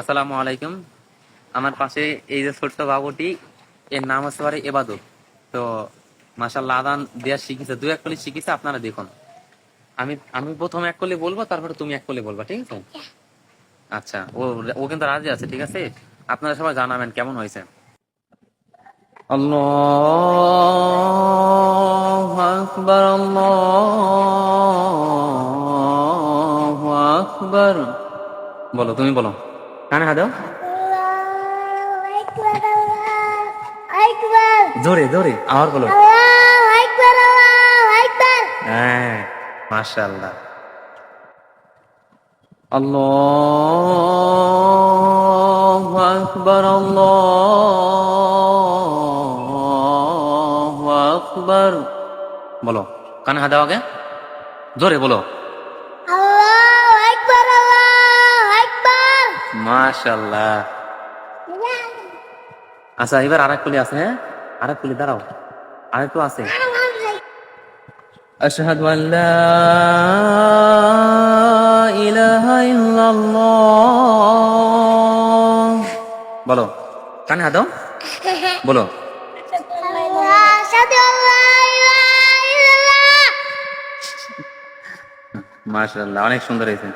আসসালামু আলাইকুম। আমার পাশে এই যে ছোট্ট বাবুটি, এর নাম হচ্ছে পারে এবাদত। তো মাসাল্লাহ আদান দেওয়া শিখেছে দু এক কলি শিখেছে আপনারা দেখুন। আমি আমি প্রথমে এক কলি বলব, তারপরে তুমি এক কলি বলবা, ঠিক আছে? আচ্ছা ও ও কিন্তু রাজি আছে, ঠিক আছে? আপনারা সবাই জানাবেন কেমন হয়েছে। আল্লাহ আল্লাহ বলো, তুমি বলো। কানে হাত দাও। জোরে জোরে আবার বলো। হ্যাঁ আল্লাহু আকবার আল্লাহু আকবার। বলো কানে হাত দাও আগে। জোরে বলো। মাশাআল্লাহ আচ্ছা এবার আরেক কুলি আছে হ্যাঁ আরেক কুলি দাঁড়াও আরেকটু আছে أشهد أن لا إله إلا الله বলো কানে হাত দাও বলো আশহাদু আল্লা ইলাহা ইল্লাল্লাহ মাশাআল্লাহ অনেক সুন্দর হয়েছে